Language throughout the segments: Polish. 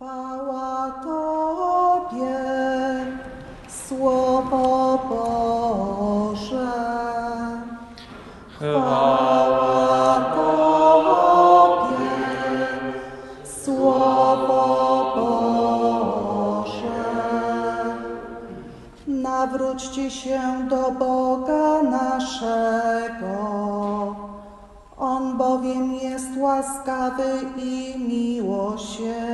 Chwała Tobie, Słowo Boże. Chwała Tobie, Słowo Boże. Nawróćcie się do Boga naszego. On bowiem jest łaskawy i miłosierny.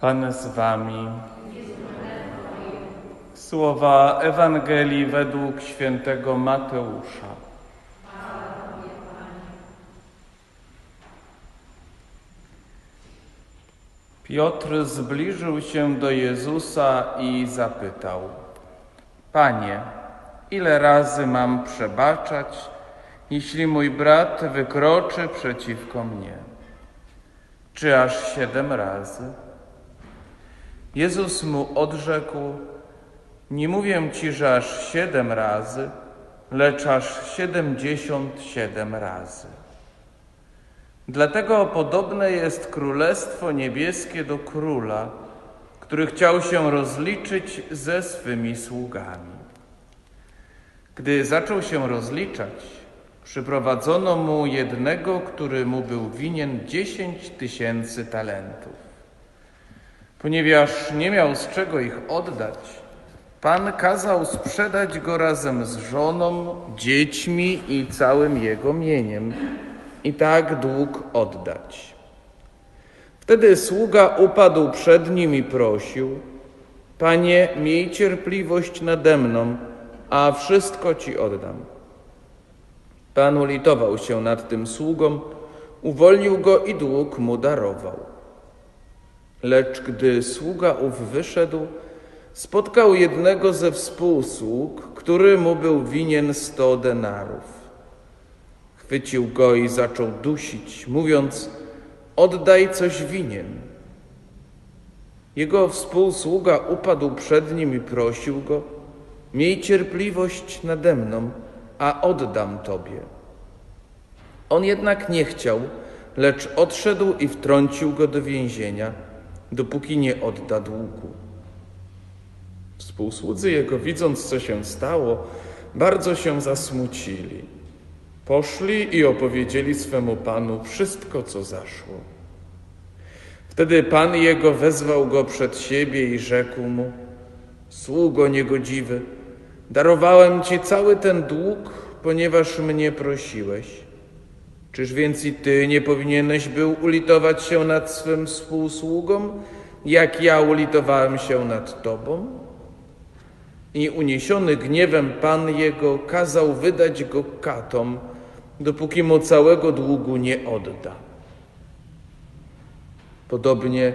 Pan z wami. Słowa Ewangelii według świętego Mateusza. Piotr zbliżył się do Jezusa i zapytał: Panie, ile razy mam przebaczać, jeśli mój brat wykroczy przeciwko mnie? Czy aż siedem razy? Jezus mu odrzekł: Nie mówię ci, że aż siedem razy, lecz aż siedemdziesiąt siedem razy. Dlatego podobne jest Królestwo Niebieskie do króla, który chciał się rozliczyć ze swymi sługami. Gdy zaczął się rozliczać, przyprowadzono mu jednego, który mu był winien dziesięć tysięcy talentów. Ponieważ nie miał z czego ich oddać, Pan kazał sprzedać go razem z żoną, dziećmi i całym jego mieniem i tak dług oddać. Wtedy sługa upadł przed nim i prosił: Panie, miej cierpliwość nade mną, a wszystko ci oddam. Pan ulitował się nad tym sługą, uwolnił go i dług mu darował. Lecz gdy sługa ów wyszedł, spotkał jednego ze współsług, który mu był winien sto denarów. Chwycił go i zaczął dusić, mówiąc: Oddaj coś winien. Jego współsługa upadł przed nim i prosił go: Miej cierpliwość nade mną, a oddam tobie. On jednak nie chciał, lecz odszedł i wtrącił go do więzienia, dopóki nie odda długu. Współsłudzy jego, widząc co się stało, bardzo się zasmucili. Poszli i opowiedzieli swemu panu wszystko, co zaszło. Wtedy pan jego wezwał go przed siebie i rzekł mu: Sługo niegodziwy, darowałem ci cały ten dług, ponieważ mnie prosiłeś. Czyż więc i ty nie powinieneś był ulitować się nad swym współsługą, jak ja ulitowałem się nad tobą? I uniesiony gniewem Pan jego kazał wydać go katom, dopóki mu całego długu nie odda. Podobnie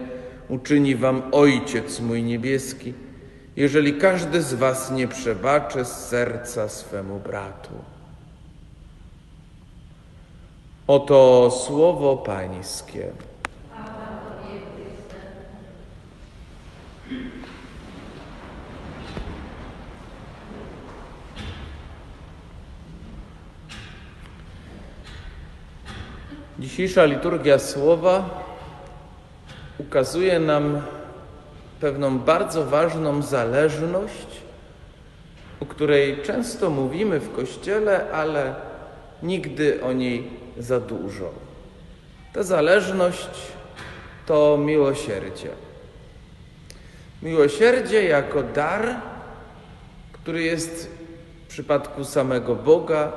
uczyni wam Ojciec mój niebieski, jeżeli każdy z was nie przebaczy z serca swemu bratu. Oto słowo Pańskie. Dzisiejsza liturgia słowa ukazuje nam pewną bardzo ważną zależność, o której często mówimy w kościele, ale nigdy o niej za dużo. Ta zależność to miłosierdzie. Miłosierdzie jako dar, który jest w przypadku samego Boga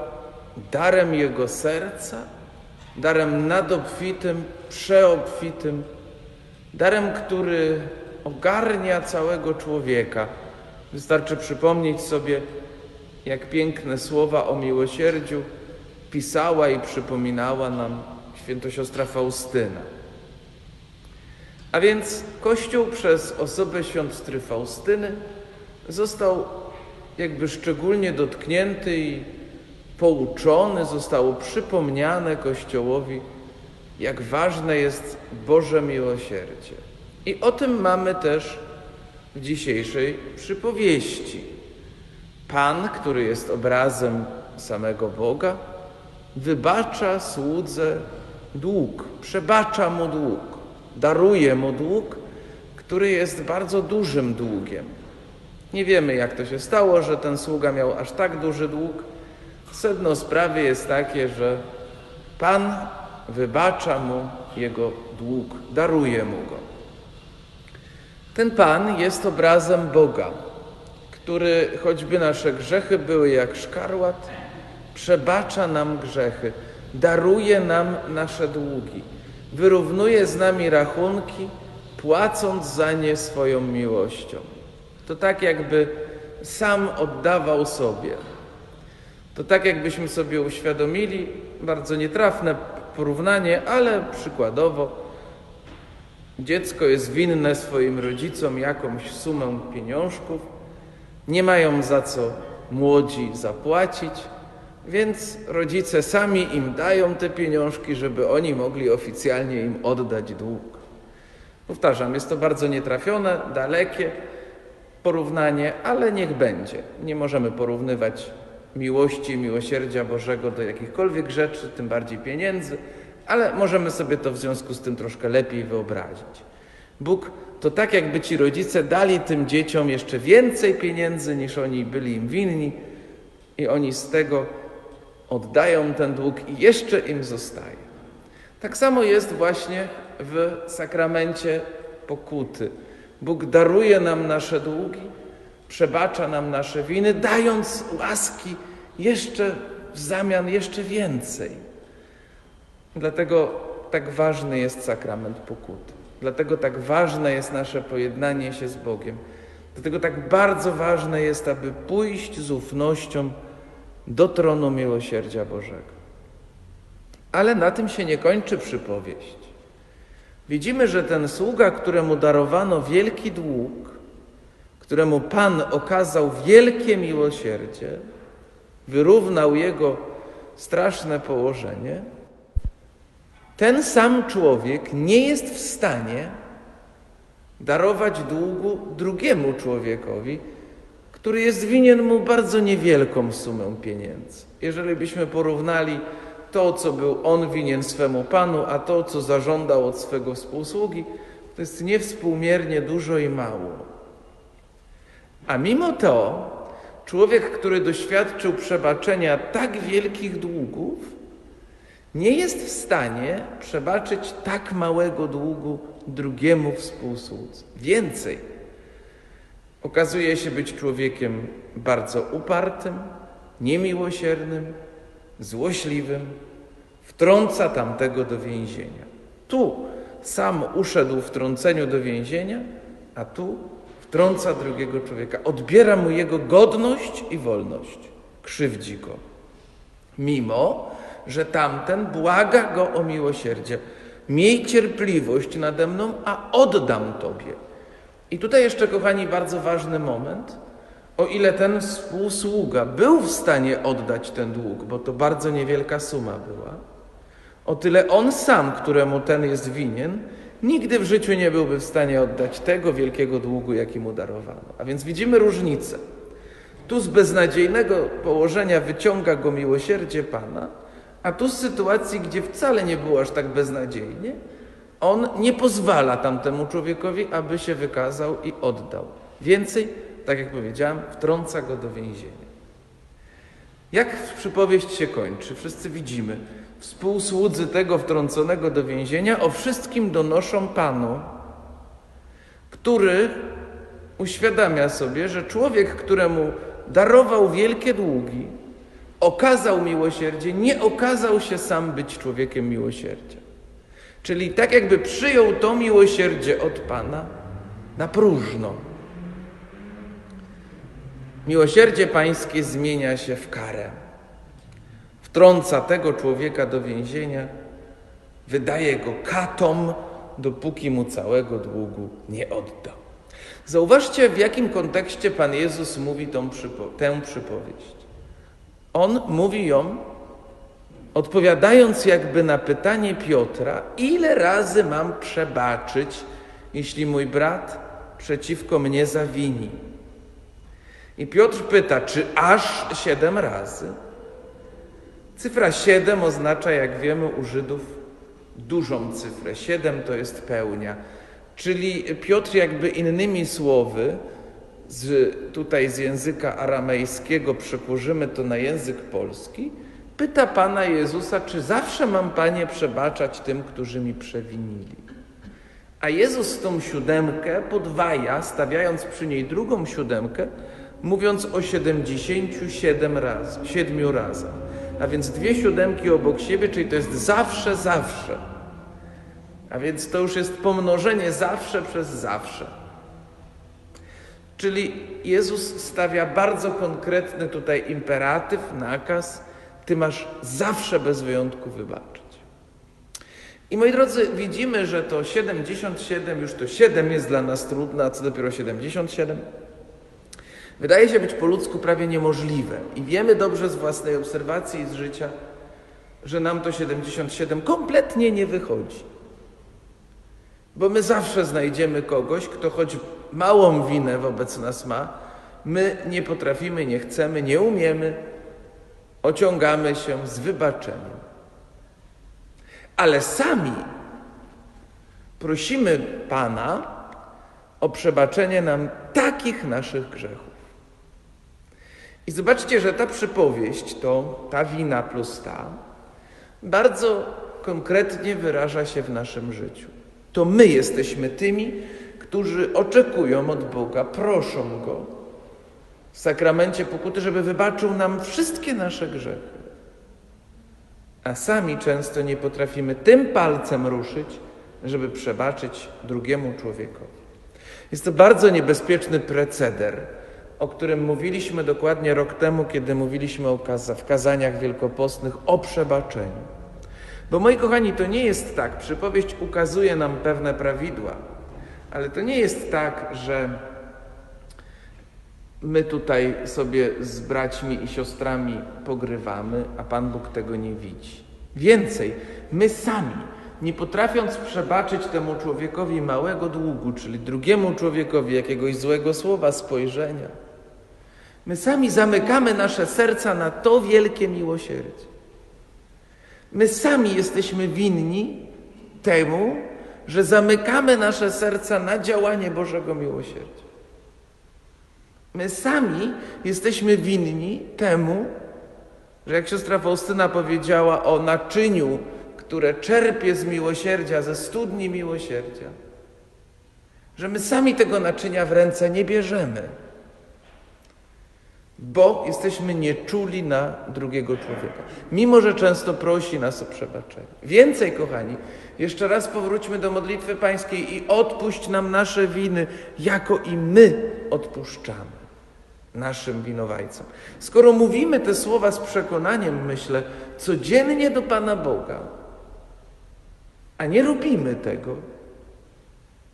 darem Jego serca, darem nadobfitym, przeobfitym, darem, który ogarnia całego człowieka. Wystarczy przypomnieć sobie, jak piękne słowa o miłosierdziu pisała i przypominała nam święto siostra Faustyna. A więc Kościół przez osobę siostry Faustyny został jakby szczególnie dotknięty i pouczony, zostało przypomniane Kościołowi, jak ważne jest Boże miłosierdzie. I o tym mamy też w dzisiejszej przypowieści. Pan, który jest obrazem samego Boga, wybacza słudze dług, przebacza mu dług, daruje mu dług, który jest bardzo dużym długiem. Nie wiemy, jak to się stało, że ten sługa miał aż tak duży dług. Sedno sprawy jest takie, że Pan wybacza mu jego dług, daruje mu go. Ten Pan jest obrazem Boga, który choćby nasze grzechy były jak szkarłat, przebacza nam grzechy, daruje nam nasze długi, wyrównuje z nami rachunki, płacąc za nie swoją miłością. To tak jakby sam oddawał sobie. To tak jakbyśmy sobie uświadomili, bardzo nietrafne porównanie, ale przykładowo, dziecko jest winne swoim rodzicom jakąś sumę pieniążków, nie mają za co młodzi zapłacić, więc rodzice sami im dają te pieniążki, żeby oni mogli oficjalnie im oddać dług. Powtarzam, jest to bardzo nietrafione, dalekie porównanie, ale niech będzie. Nie możemy porównywać miłości, miłosierdzia Bożego do jakichkolwiek rzeczy, tym bardziej pieniędzy, ale możemy sobie to w związku z tym troszkę lepiej wyobrazić. Bóg to tak, jakby ci rodzice dali tym dzieciom jeszcze więcej pieniędzy niż oni byli im winni, i oni z tego oddają ten dług i jeszcze im zostaje. Tak samo jest właśnie w sakramencie pokuty. Bóg daruje nam nasze długi, przebacza nam nasze winy, dając łaski jeszcze w zamian jeszcze więcej. Dlatego tak ważny jest sakrament pokuty. Dlatego tak ważne jest nasze pojednanie się z Bogiem. Dlatego tak bardzo ważne jest, aby pójść z ufnością do tronu miłosierdzia Bożego. Ale na tym się nie kończy przypowieść. Widzimy, że ten sługa, któremu darowano wielki dług, któremu Pan okazał wielkie miłosierdzie, wyrównał jego straszne położenie, ten sam człowiek nie jest w stanie darować długu drugiemu człowiekowi, który jest winien mu bardzo niewielką sumę pieniędzy. Jeżeli byśmy porównali to, co był on winien swemu panu, a to, co zażądał od swego współsługi, to jest niewspółmiernie dużo i mało. A mimo to człowiek, który doświadczył przebaczenia tak wielkich długów, nie jest w stanie przebaczyć tak małego długu drugiemu współsłudze. Więcej, okazuje się być człowiekiem bardzo upartym, niemiłosiernym, złośliwym, wtrąca tamtego do więzienia. Tu sam uszedł w trąceniu do więzienia, a tu wtrąca drugiego człowieka, odbiera mu jego godność i wolność, krzywdzi go. Mimo, że tamten błaga go o miłosierdzie. Miej cierpliwość nade mną, a oddam tobie. I tutaj jeszcze, kochani, bardzo ważny moment. O ile ten współsługa był w stanie oddać ten dług, bo to bardzo niewielka suma była, o tyle on sam, któremu ten jest winien, nigdy w życiu nie byłby w stanie oddać tego wielkiego długu, jaki mu darowano. A więc widzimy różnicę. Tu z beznadziejnego położenia wyciąga go miłosierdzie Pana, a tu z sytuacji, gdzie wcale nie było aż tak beznadziejnie, on nie pozwala tamtemu człowiekowi, aby się wykazał i oddał. Więcej, tak jak powiedziałem, wtrąca go do więzienia. Jak przypowieść się kończy? Wszyscy widzimy. Współsłudzy tego wtrąconego do więzienia o wszystkim donoszą Panu, który uświadamia sobie, że człowiek, któremu darował wielkie długi, okazał miłosierdzie, nie okazał się sam być człowiekiem miłosierdzia. Czyli tak jakby przyjął to miłosierdzie od Pana na próżno. Miłosierdzie Pańskie zmienia się w karę. Wtrąca tego człowieka do więzienia, wydaje go katom, dopóki mu całego długu nie odda. Zauważcie, w jakim kontekście Pan Jezus mówi tą przypo- tę przypowieść. On mówi ją, odpowiadając jakby na pytanie Piotra, ile razy mam przebaczyć, jeśli mój brat przeciwko mnie zawini. I Piotr pyta, czy aż siedem razy? Cyfra siedem oznacza, jak wiemy, u Żydów dużą cyfrę. Siedem to jest pełnia. Czyli Piotr jakby innymi słowy, z, tutaj z języka aramejskiego przekłożymy to na język polski, pyta Pana Jezusa, czy zawsze mam Panie przebaczać tym, którzy mi przewinili. A Jezus tą siódemkę podwaja, stawiając przy niej drugą siódemkę, mówiąc o 77 razy, siedmiu razach. A więc dwie siódemki obok siebie, czyli to jest zawsze, zawsze. A więc to już jest pomnożenie zawsze przez zawsze. Czyli Jezus stawia bardzo konkretny tutaj imperatyw, nakaz: Ty masz zawsze bez wyjątku wybaczyć. I moi drodzy, widzimy, że to 77, już to 7 jest dla nas trudne, a co dopiero 77? Wydaje się być po ludzku prawie niemożliwe. I wiemy dobrze z własnej obserwacji i z życia, że nam to 77 kompletnie nie wychodzi. Bo my zawsze znajdziemy kogoś, kto choć małą winę wobec nas ma, my nie potrafimy, nie chcemy, nie umiemy, ociągamy się z wybaczeniem. Ale sami prosimy Pana o przebaczenie nam takich naszych grzechów. I zobaczcie, że ta przypowieść, to ta wina plus ta, bardzo konkretnie wyraża się w naszym życiu. To my jesteśmy tymi, którzy oczekują od Boga, proszą Go w sakramencie pokuty, żeby wybaczył nam wszystkie nasze grzechy. A sami często nie potrafimy tym palcem ruszyć, żeby przebaczyć drugiemu człowiekowi. Jest to bardzo niebezpieczny preceder, o którym mówiliśmy dokładnie rok temu, kiedy mówiliśmy o kaza- w kazaniach wielkopostnych o przebaczeniu. Bo moi kochani, to nie jest tak, przypowieść ukazuje nam pewne prawidła, ale to nie jest tak, że my tutaj sobie z braćmi i siostrami pogrywamy, a Pan Bóg tego nie widzi. Więcej, my sami, nie potrafiąc przebaczyć temu człowiekowi małego długu, czyli drugiemu człowiekowi jakiegoś złego słowa, spojrzenia, my sami zamykamy nasze serca na to wielkie miłosierdzie. My sami jesteśmy winni temu, że zamykamy nasze serca na działanie Bożego miłosierdzia. My sami jesteśmy winni temu, że jak siostra Faustyna powiedziała o naczyniu, które czerpie z miłosierdzia, ze studni miłosierdzia, że my sami tego naczynia w ręce nie bierzemy, bo jesteśmy nieczuli na drugiego człowieka, mimo że często prosi nas o przebaczenie. Więcej, kochani, jeszcze raz powróćmy do modlitwy pańskiej i odpuść nam nasze winy, jako i my odpuszczamy naszym winowajcom. Skoro mówimy te słowa z przekonaniem, myślę, codziennie do Pana Boga, a nie robimy tego,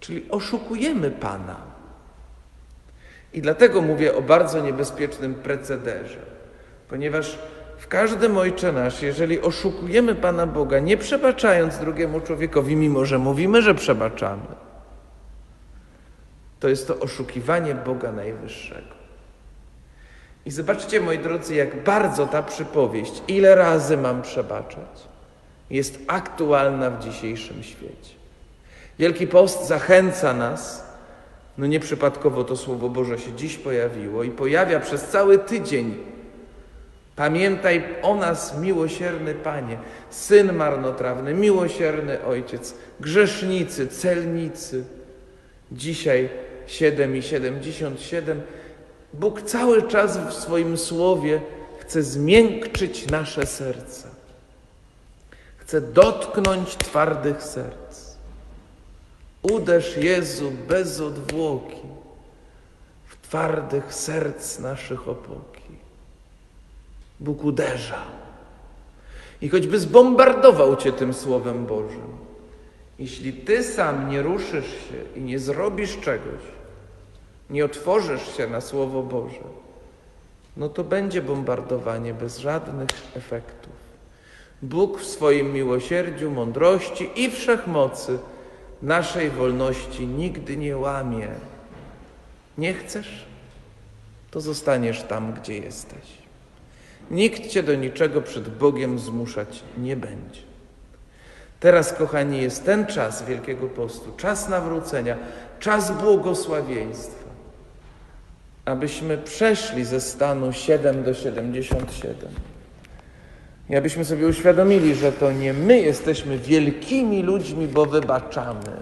czyli oszukujemy Pana. I dlatego mówię o bardzo niebezpiecznym precederze, ponieważ w każdym Ojcze Nasz, jeżeli oszukujemy Pana Boga, nie przebaczając drugiemu człowiekowi, mimo że mówimy, że przebaczamy, to jest to oszukiwanie Boga Najwyższego. I zobaczcie, moi drodzy, jak bardzo ta przypowieść, ile razy mam przebaczać, jest aktualna w dzisiejszym świecie. Wielki Post zachęca nas, no nieprzypadkowo to Słowo Boże się dziś pojawiło i pojawia przez cały tydzień. Pamiętaj o nas, miłosierny Panie, Syn marnotrawny, miłosierny Ojciec, grzesznicy, celnicy. Dzisiaj 7 i 77 Bóg cały czas w swoim słowie chce zmiękczyć nasze serca. chce dotknąć twardych serc. Uderz Jezu bez odwłoki w twardych serc naszych opoki. Bóg uderza. I choćby zbombardował cię tym Słowem Bożym, jeśli ty sam nie ruszysz się i nie zrobisz czegoś, nie otworzysz się na Słowo Boże, no to będzie bombardowanie bez żadnych efektów. Bóg w swoim miłosierdziu, mądrości i wszechmocy naszej wolności nigdy nie łamie. Nie chcesz? To zostaniesz tam, gdzie jesteś. Nikt cię do niczego przed Bogiem zmuszać nie będzie. Teraz, kochani, jest ten czas Wielkiego Postu, czas nawrócenia, czas błogosławieństwa, abyśmy przeszli ze stanu 7 do 77. I abyśmy sobie uświadomili, że to nie my jesteśmy wielkimi ludźmi, bo wybaczamy,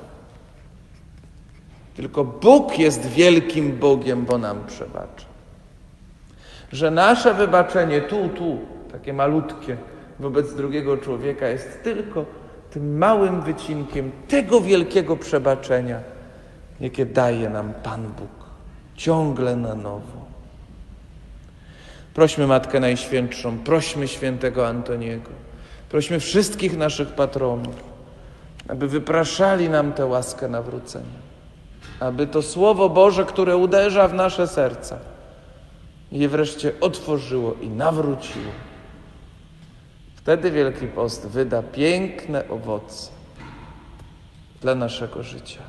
tylko Bóg jest wielkim Bogiem, bo nam przebacza. Że nasze wybaczenie tu, tu, takie malutkie wobec drugiego człowieka jest tylko tym małym wycinkiem tego wielkiego przebaczenia, jakie daje nam Pan Bóg ciągle na nowo. Prośmy Matkę Najświętszą, prośmy świętego Antoniego, prośmy wszystkich naszych patronów, aby wypraszali nam tę łaskę nawrócenia, aby to Słowo Boże, które uderza w nasze serca, je wreszcie otworzyło i nawróciło. Wtedy Wielki Post wyda piękne owoce dla naszego życia.